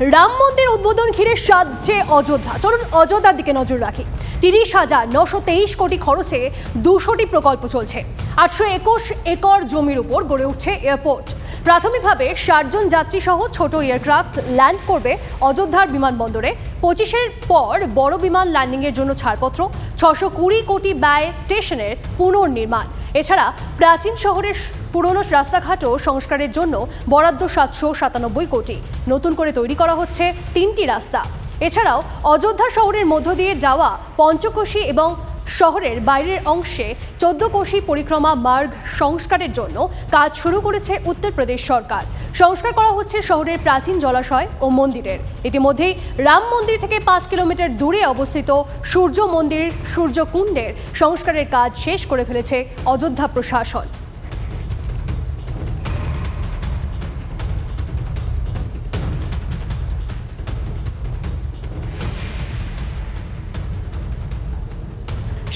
রাম মন্দির উদ্বোধন ঘিরে সাজছে অযোধ্যা। চলুন অযোধ্যার দিকে নজর রাখি। তিরিশ হাজার নশো তেইশ কোটি খরচে দুশোটি প্রকল্প চলছে। আটশো একুশ একর জমির উপর গড়ে উঠছে এয়ারপোর্ট। প্রাথমিকভাবে ষাটজন যাত্রী সহ ছোট এয়ারক্রাফট ল্যান্ড করবে অযোধ্যার বিমানবন্দরে। পঁচিশের পর বড় বিমান ল্যান্ডিংয়ের জন্য ছাড়পত্র, ছশো কুড়ি কোটি ব্যয় স্টেশনের পুনর্নির্মাণ। এছাড়া প্রাচীন শহরের পুরনো রাস্তাঘাটও সংস্কারের জন্য বরাদ্দ সাতশো সাতানব্বই কোটি। নতুন করে তৈরি করা হচ্ছে তিনটি রাস্তা। এছাড়াও অযোধ্যা শহরের মধ্য দিয়ে যাওয়া পঞ্চকোশী এবং শহরের বাইরের অংশে চোদ্দ কোশি পরিক্রমা মার্গ সংস্কারের জন্য কাজ শুরু করেছে উত্তরপ্রদেশ সরকার। সংস্কার করা হচ্ছে শহরের প্রাচীন জলাশয় ও মন্দিরের। ইতিমধ্যেই রাম মন্দির থেকে পাঁচ কিলোমিটার দূরে অবস্থিত সূর্য মন্দির, সূর্যকুণ্ডের সংস্কারের কাজ শেষ করে ফেলেছে অযোধ্যা প্রশাসন।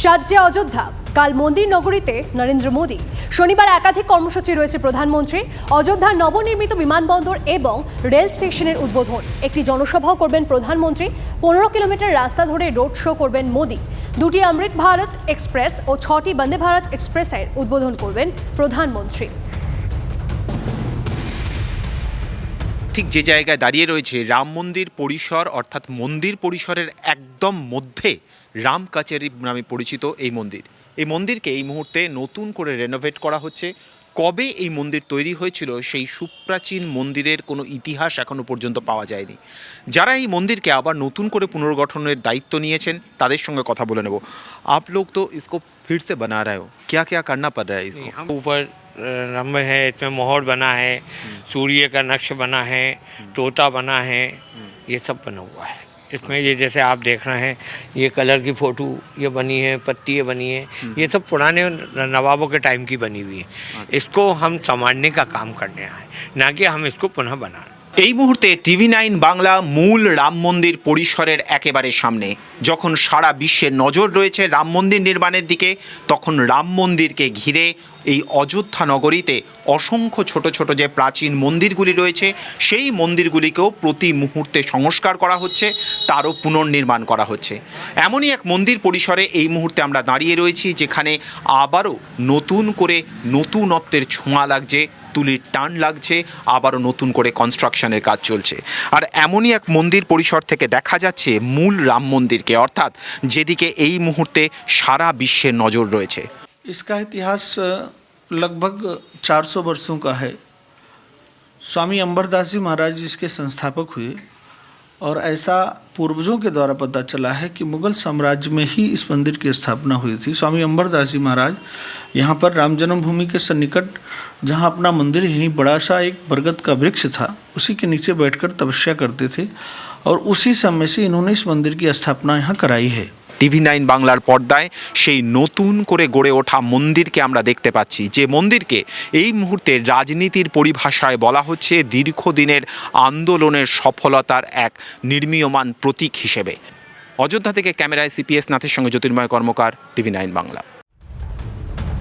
সাজ্যে অযোধ্যা। কাল মন্দির নগরীতে নরেন্দ্র মোদী। শনিবার একাধিক কর্মসূচি রয়েছে প্রধানমন্ত্রী। অযোধ্যার নবনির্মিত বিমানবন্দর এবং রেল স্টেশনের উদ্বোধন। একটি জনসভাও করবেন প্রধানমন্ত্রী। পনেরো কিলোমিটার রাস্তা ধরে রোড শো করবেন মোদী। দুটি অমৃত ভারত এক্সপ্রেস ও ছটি বন্দে ভারত এক্সপ্রেসের উদ্বোধন করবেন প্রধানমন্ত্রী। ঠিক যে জায়গায় দাঁড়িয়ে রয়েছে রাম মন্দির পরিসর, অর্থাৎ মন্দির পরিসরের একদম মধ্যে রাম কাচারি নামে পরিচিত এই মন্দির এই মন্দিরকে এই মুহূর্তে নতুন করে রেনোভেট করা হচ্ছে কবে এই মন্দির তৈরি হয়েছিল সেই সুপ্রাচীন মন্দিরের কোনো ইতিহাস এখনো পর্যন্ত পাওয়া যায়নি যারা এই মন্দিরকে আবার নতুন করে পুনর্গঠনের দায়িত্ব নিয়েছেন তাদের সঙ্গে কথা বলে নেব আপ লোক তো ইসকো ফির সে বানা रहे हो क्या क्या करना पड़ रहा है इसको यहाँ ऊपर रंभ है इसमें मोहर बना है सूर्य का नक्श बना है तोता बना है ये सब बना हुआ है इसमें ये जैसे आप देख रहे हैं ये कलर की फ़ोटो ये बनी है पत्ती ये बनी है ये सब पुराने नवाबों के टाइम की बनी हुई है। इसको हम संवारने का काम करने आए ना कि हम इसको पुनः बनाएँ এই মুহূর্তে টিভি নাইন বাংলা মূল রাম মন্দির পরিসরের একেবারে সামনে। যখন সারা বিশ্বের নজর রয়েছে রাম মন্দির নির্মাণের দিকে, তখন রাম মন্দিরকে ঘিরে এই অযোধ্যা নগরীতে অসংখ্য ছোট ছোট যে প্রাচীন মন্দিরগুলি রয়েছে, সেই মন্দিরগুলিকেও প্রতি মুহূর্তে সংস্কার করা হচ্ছে, তারও পুনর্নির্মাণ করা হচ্ছে। এমনই এক মন্দির পরিসরে এই মুহূর্তে আমরা দাঁড়িয়ে রয়েছি, যেখানে আবারও নতুন করে নতুনত্বের ছোঁয়া লাগছে তুলির টান লাগছে আবারও নতুন করে কনস্ট্রাকশনের কাজ চলছে আর এমনই এক মন্দির পরিসর থেকে দেখা যাচ্ছে মূল রাম মন্দিরকে অর্থাৎ যেদিকে এই মুহূর্তে সারা বিশ্বের নজর রয়েছে इसका इतिहास अ, लगभग 400 वर्षों का है स्वामी अंबरदास जी महाराज इसके संस्थापक हुए और ऐसा पूर्वजों के द्वारा पता चला है कि मुगल साम्राज्य में ही इस मंदिर की स्थापना हुई थी। स्वामी अम्बरदास जी महाराज यहाँ पर राम जन्मभूमि के सन्निकट, जहाँ अपना मंदिर यहीं बड़ा सा एक बरगद का वृक्ष था, उसी के नीचे बैठकर तपस्या करते थे और उसी समय से इन्होंने इस मंदिर की स्थापना यहाँ कराई है। টিভি নাইন বাংলার পর্দায় সেই নতুন করে গড়ে ওঠা মন্দিরকে আমরা দেখতে পাচ্ছি। যে মন্দিরকে এই মুহূর্তে রাজনীতির পরিভাষায় বলা হচ্ছে দীর্ঘদিনের আন্দোলনের সফলতার এক নির্মীয়মান প্রতীক হিসেবে। অযোধ্যা থেকে ক্যামেরায় সিপিএস নাথের সঙ্গে জ্যোতির্ময় কর্মকার, টিভি নাইন বাংলা।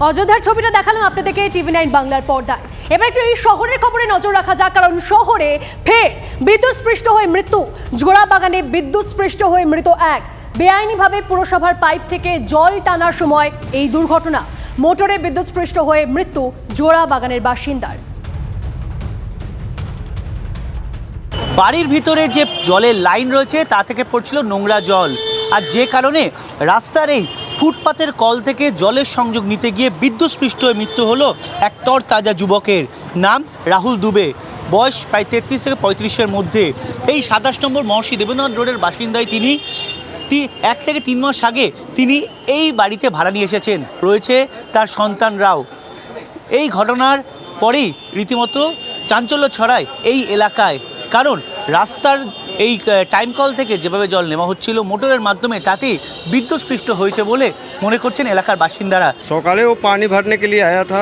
অযোধ্যার ছবিটা দেখালাম আপনাদেরকে টিভি নাইন বাংলার পর্দায়। এবার একটু এই শহরের খবরে নজর রাখা যাক, কারণ শহরে ফের বিদ্যুৎ স্পৃষ্ট হয়ে মৃত্যু। জোড়া বাগানে বিদ্যুৎ স্পৃষ্ট হয়ে মৃত এক বেআইনিভাবে পুরসভার পাইপ থেকে জল টানার সময় এই দুর্ঘটনা। মোটরে বিদ্যুৎ স্পৃষ্ট হয়ে মৃত্যু জোড়া বাগানের বাসিন্দার। বাড়ির ভিতরে যে জলের লাইন রয়েছে, তা থেকে পড়ছিল নোংরা জল। আর যে কারণে রাস্তার এই ফুটপাতের কল থেকে জলের সংযোগ নিতে গিয়ে বিদ্যুৎস্পৃষ্ট হয়ে মৃত্যু হলো এক তরতাজা যুবকের নাম রাহুল দুবে। বয়স প্রায় তেত্রিশ থেকে পঁয়ত্রিশের মধ্যে। এই সাতাশ নম্বর মহর্ষি দেবেন্দ্রনাথ রোডের বাসিন্দায় তিনি এক থেকে তিন মাস আগে তিনি এই বাড়িতে ভাড়া নিয়ে এসেছেন রয়েছে তার সন্তানরাও এই ঘটনার পরেই রীতিমতো চাঞ্চল্য ছড়ায় এই এলাকায় কারণ রাস্তার এই টাইম কল থেকে যেভাবে জল নেওয়া হচ্ছিল মোটরের মাধ্যমে তাতেই বিদ্যুৎস্পৃষ্ট হয়েছে বলে মনে করছেন এলাকার বাসিন্দারা सौकाले वो पानी भरने के लिए आया था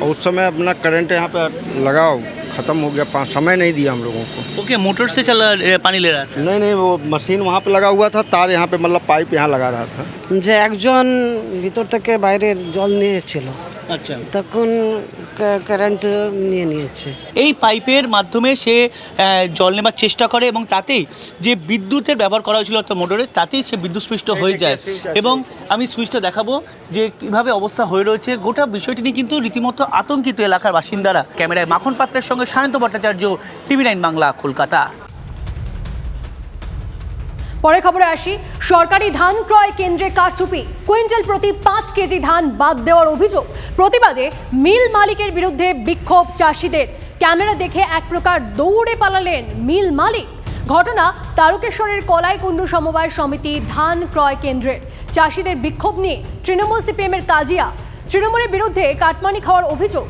और उस समय अपना करंट यहाँ पे लगाओ ख़त्म हो गया पा- समय नहीं दिया हम लोगों को ওকে মোটর से चला पानी ले रहा था नहीं नहीं वो मशीन वहाँ पे लगा हुआ था तार यहाँ पे मतलब पाइप यहाँ लगा रहा था যে একজন ভিতর থেকে বাইরে জল নিয়ে এসেছিল আচ্ছা। তখন কারেন্ট নিয়ে নিয়েছে। এই পাইপের মাধ্যমে সে জল নেবার চেষ্টা করে এবং তাতেই যে বিদ্যুতের ব্যবহার করা হয়েছিল অর্থাৎ মোটরে তাতেই সে বিদ্যুৎস্পৃষ্ট হয়ে যায়। এবং আমি সুইচটা দেখাবো যে কীভাবে অবস্থা হয়ে রয়েছে। গোটা বিষয়টি নিয়ে কিন্তু রীতিমতো আতঙ্কিত এলাকার বাসিন্দারা। ক্যামেরায় মাখন পাত্রের সঙ্গে সায়ন্ত ভট্টাচার্য টিভি নাইন বাংলা কলকাতা। পরে খবরে আসি, সরকারি ধান ক্রয় কেন্দ্রে কারচুপি। কুইন্টাল প্রতি পাঁচ কেজি ধান বাদ দেওয়ার অভিযোগ। প্রতিবাদে মিল মালিকের বিরুদ্ধে বিক্ষোভ চাষিদের। ক্যামেরা দেখে এক প্রকার দৌড়ে পালালেন মিল মালিক। ঘটনা তারকেশ্বরের কলাইকুণ্ডু সমবায় সমিতি ধান ক্রয় কেন্দ্রের। চাষিদের বিক্ষোভ নিয়ে তৃণমূল সিপিএমের কাজিয়া তৃণমূলের বিরুদ্ধে কাটমানি খাওয়ার অভিযোগ।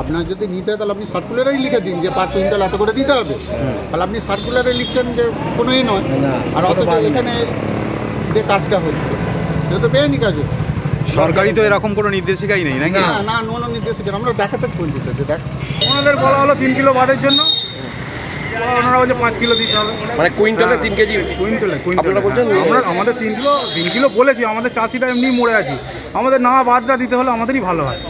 আপনার যদি নিতে হয় তাহলে আপনি সার্কুলারেই লিখে দিন যে পার কুইন্টাল এত করে দিতে হবে। তাহলে আপনি সার্কুলারে লিখছেন যে কোনো এ নয় আর অথচ এখানে যে কাজটা হচ্ছে এটা তো বেআইনি কাজ হচ্ছে। সরকারি তো এরকম কোনো নির্দেশিকাই নেই নাকি? না না কোনো নির্দেশিকা আমরা দেখাতে বলছি যে দেখ। ওনাদের বলা হলো তিন কিলো বাদের জন্য। ওনারা বলছে পাঁচ কিলো দিতে হবে। মানে কুইন্টালে তিন কেজি? কুইন্টালে আপনারা বলছেন? আমরা আমাদের তিন কিলো তিন কিলো বলেছি আমাদের চাষিটা এমনি মরে আছি। আমাদের না বাদটা দিতে হলে আমাদেরই ভালো হয়।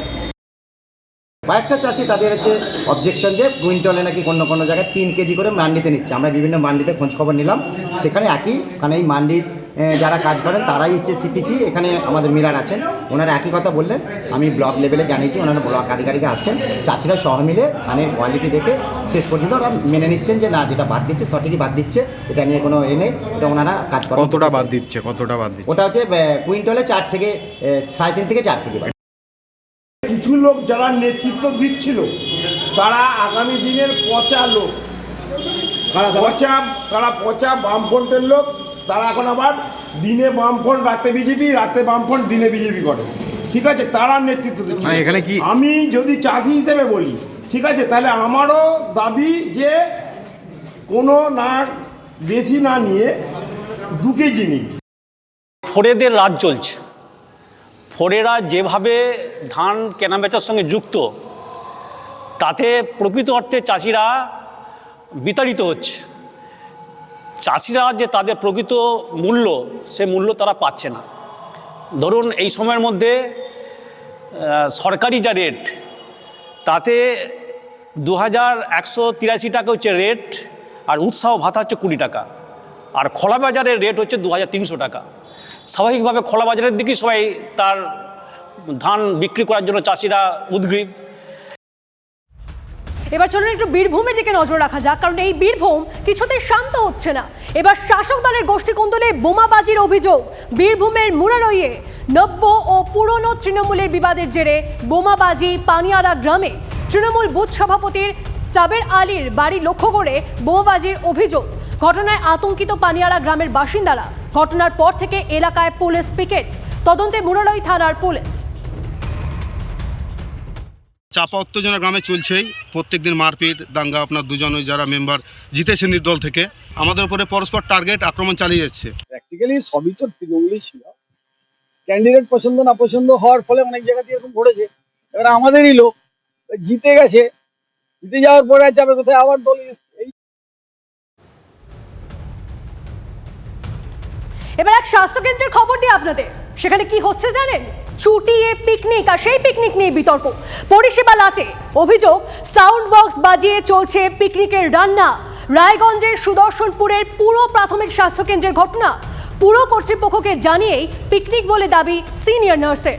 কয়েকটা চাষি তাদের হচ্ছে অবজেকশন যে কুইন্টলে নাকি কোনো কোনো জায়গায় তিন কেজি করে মান্ডিতে নিচ্ছে। আমরা বিভিন্ন মান্ডিতে খোঁজ খবর নিলাম। সেখানে একই কারণ এই মান্ডির যারা কাজ করেন তারাই হচ্ছে সিপিসি এখানে আমাদের মিলার আছেন। ওনারা একই কথা বললেন। আমি ব্লক লেভেলে জানিয়েছি ওনারা ব্লক আধিকারিকে আসছেন। চাষিরা সহ মিলে ধানের কোয়ালিটি দেখে শেষ পর্যন্ত ওরা মেনে নিচ্ছেন যে না যেটা বাদ দিচ্ছে সঠিকই বাদ দিচ্ছে এটা নিয়ে কোনো এ নেই। এটা ওনারা কাজ করেন। কতটা বাদ দিচ্ছে কতটা বাদ দিচ্ছে? ওটা হচ্ছে কুইন্টলে চার থেকে সাড়ে তিন থেকে চার কেজি। কিছু লোক যারা নেতৃত্ব দিচ্ছিল তারা আগামী দিনের পচা লোক। পচা তারা পচা বামফ্রন্টের লোক। তারা এখন আবার দিনে বামফ্রন্ট রাতে বিজেপি রাতে বামফ্রন্ট দিনে বিজেপি করে। ঠিক আছে? তারা নেতৃত্ব দিচ্ছে মানে এখানে কি- আমি যদি চাষি হিসেবে বলি ঠিক আছে? তাহলে আমারও দাবি যে কোনো না বেশি না নিয়ে দু কেজি নিই ফোরেদের রাজ চলছে ফোরেরা যেভাবে ধান কেনাবেচার সঙ্গে যুক্ত, তাতে প্রকৃত অর্থে চাষিরা বিতাড়িত হচ্ছে। চাষিরা যে তাদের প্রকৃত মূল্য, সে মূল্য তারা পাচ্ছে না। ধরুন এই সময়ের মধ্যে সরকারি যা রেট তাতে দু হাজার একশো তিরাশি টাকা হচ্ছে রেট আর উৎসাহ ভাতা হচ্ছে কুড়ি টাকা। আর খোলা বাজারের রেট হচ্ছে দু হাজার তিনশো টাকা। স্বাভাবিকভাবে খোলা বাজারের দিকেই সবাই তার ধান বিক্রি করার জন্য চাষিরা উদ্গ্রীব। এবার চলুন একটু বীরভূমের দিকে নজর রাখা যাক, কারণ এই বীরভূম কিছুতেই শান্ত হচ্ছে না। এবার শাসক দলের গোষ্ঠী কুন্দলে বোমাবাজির অভিযোগ, বীরভূমের মুরারইয়ে নব্য ও পুরনো তৃণমূলের বিবাদের জেরে বোমাবাজি পানিয়ারা গ্রামে। তৃণমূল বুথ সভাপতির সাবের আলীর বাড়ি লক্ষ্য করে বোমাবাজির অভিযোগ, ঘটনায় আতঙ্কিত পানিয়ারা গ্রামের বাসিন্দারা। ঘটনার পর থেকে এলাকায় পুলিশ পিকেট। তদন্তে মুরারই থানার পুলিশ। চাপা উত্তেজনা গ্রামে চলছেই। প্রত্যেক দিন মারপিট দাঙ্গা আপনার দুজন ওই যারা মেম্বার জিতেছেন নির্দল থেকে। আমাদের উপরে পরস্পর টার্গেট আক্রমণ চালিয়ে যাচ্ছে। প্র্যাকটিক্যালি সবই তো তৃণমূলই ছিল। ক্যান্ডিডেট পছন্দ না পছন্দ হওয়ার ফলে অনেক জায়গাতে এরকম ঘটেছে। এবার আমাদেরই লোক জিতে গেছে। জিতে যাওয়ার পরে যাবে কোথায়? আবার দল এবার এক স্বাস্থ্যকেন্দ্রের খবর দিই আপনাদের। সেখানে কি হচ্ছে জানেন? চুটিয়ে পিকনিক আর সেই পিকনিক নিয়ে বিতর্ক। পরিষেবা লাটে। অভিযোগ সাউন্ড বক্স বাজিয়ে চলছে পিকনিকের রান্না। রায়গঞ্জের সুদর্শনপুরের পুরো প্রাথমিক স্বাস্থ্যকেন্দ্রের ঘটনা। পুরো কর্তৃপক্ষকে জানিয়েই পিকনিক বলে দাবি সিনিয়র নার্সের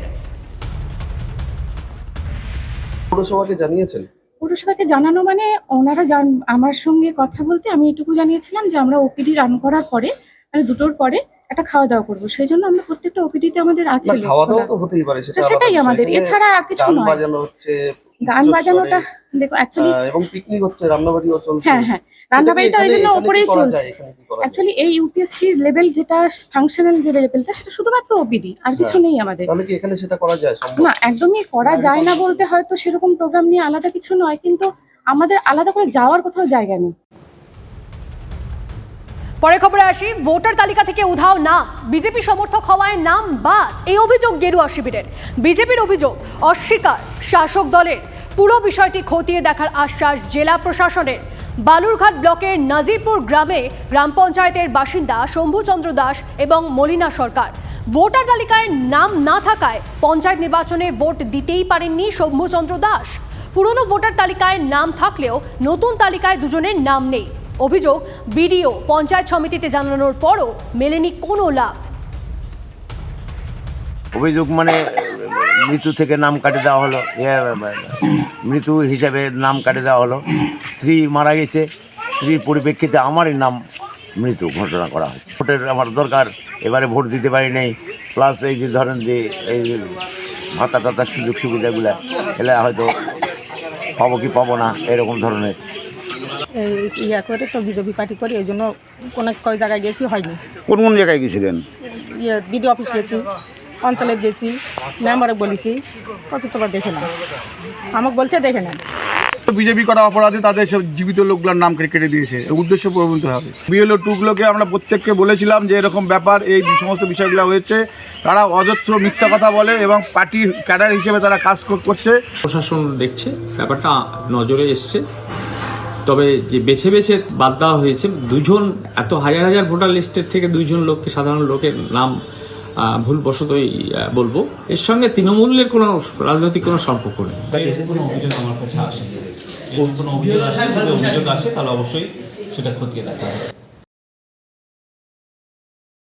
পৌরসভাকে জানিয়েছেন? পৌরসভাকে জানানো মানে ওনারা জান আমার সঙ্গে কথা বলতে আমি এটুকু জানিয়েছিলাম যে আমরা ওপিডি রান করার পরে মানে দুটোর পরে একটা খাওয়া দাওয়া করব। সেই জন্য আমরা প্রত্যেকটা ওপিডিতে আমাদের আছে খাওয়া দাওয়া তো হতেই পারে সেটা সেটাই আমাদের। এছাড়া আর কিছু গান নয়। বাজানো হচ্ছে গান বাজানোটা দেখো অ্যাকচুয়ালি এবং পিকনিক হচ্ছে রান্নাবাড়িও চলছে। হ্যাঁ হ্যাঁ। রান্নাবাড়িটা ওই জন্য ওপরেই চলছে? অ্যাকচুয়ালি এই ইউপিএসসি লেভেল যেটা ফাংশনাল যে লেভেলটা সেটা শুধুমাত্র ওপিডি আর কিছু। নেই আমাদের। তাহলে কি এখানে সেটা করা যায় সম্ভব? না একদমই করা যায় না বলতে হয়তো সেরকম প্রোগ্রাম নিয়ে আলাদা কিছু নয় কিন্তু আমাদের আলাদা করে যাওয়ার কোথাও জায়গা নেই। পরে খবরে আসি, ভোটার তালিকা থেকে উধাও নাম বিজেপি সমর্থক হওয়ায় নাম বাদ। এই অভিযোগ গেরুয়া শিবিরের। বিজেপির অভিযোগ অস্বীকার শাসক দলের। পুরো বিষয়টি খতিয়ে দেখার আশ্বাস জেলা প্রশাসনের। বালুরঘাট ব্লকের নাজিরপুর গ্রামে গ্রাম পঞ্চায়েতের বাসিন্দা শম্ভুচন্দ্র দাস এবং মলিনা সরকার। ভোটার তালিকায় নাম না থাকায় পঞ্চায়েত নির্বাচনে ভোট দিতেই পারেননি শম্ভুচন্দ্র দাস। পুরনো ভোটার তালিকায় নাম থাকলেও নতুন তালিকায় দুজনের নাম নেই। অভিযোগ বিডিও পঞ্চায়েত সমিতিতে জানানোর পরও মেলেনি কোনো লাভ। অভিযোগ মানে মৃত্যু থেকে নাম কাটে দেওয়া হলো। ইয়ে, মৃত্যু হিসাবে নাম কাটে দেওয়া হলো। স্ত্রী মারা গেছে। স্ত্রীর পরিপ্রেক্ষিতে আমারই নাম মৃত্যু ঘোষণা করা হয় ভোটের আমার দরকার এবারে ভোট দিতে পারি নাই। প্লাস এই যে ধরেন যে এই ভাতা টাতার সুযোগ সুবিধাগুলো এলে হয়তো পাবো কি পাবো না এরকম ধরনের ইয়া করে তো বিজেপি পার্টি করে এই জন্য অনেক কয় জায়গায় গেছি হয়নি। কোন কোন জায়গায় গেছিলেন? ইয়ে বিডিও অফিস গেছি অঞ্চলে গেছি মেম্বারে বলেছি কত তোমার দেখে না। আমাকে বলছে দেখে না। বিজেপি করা অপরাধে তাদের সব জীবিত লোকগুলোর নাম কেটে কেটে দিয়েছে এর উদ্দেশ্য প্রবণিত হবে। বিএলও টুগুলোকে আমরা প্রত্যেককে বলেছিলাম যে এরকম ব্যাপার এই সমস্ত বিষয়গুলো হয়েছে। তারা অজস্র মিথ্যা কথা বলে এবং পার্টির ক্যাডার হিসেবে তারা কাজ করছে। প্রশাসন দেখছে ব্যাপারটা নজরে এসছে। তবে যে বেছে বেছে বাদ দেওয়া হয়েছে, দুজন এত হাজার হাজার ভোটার লিস্টের থেকে দুইজন লোককে, সাধারণ লোকের নাম ভুল ভুলবশতই বলব। এর সঙ্গে তৃণমূলের কোনো রাজনৈতিক কোনো সম্পর্ক নেই। কোনো অভিযোগ আসে তাহলে অবশ্যই সেটা খতিয়ে দেখা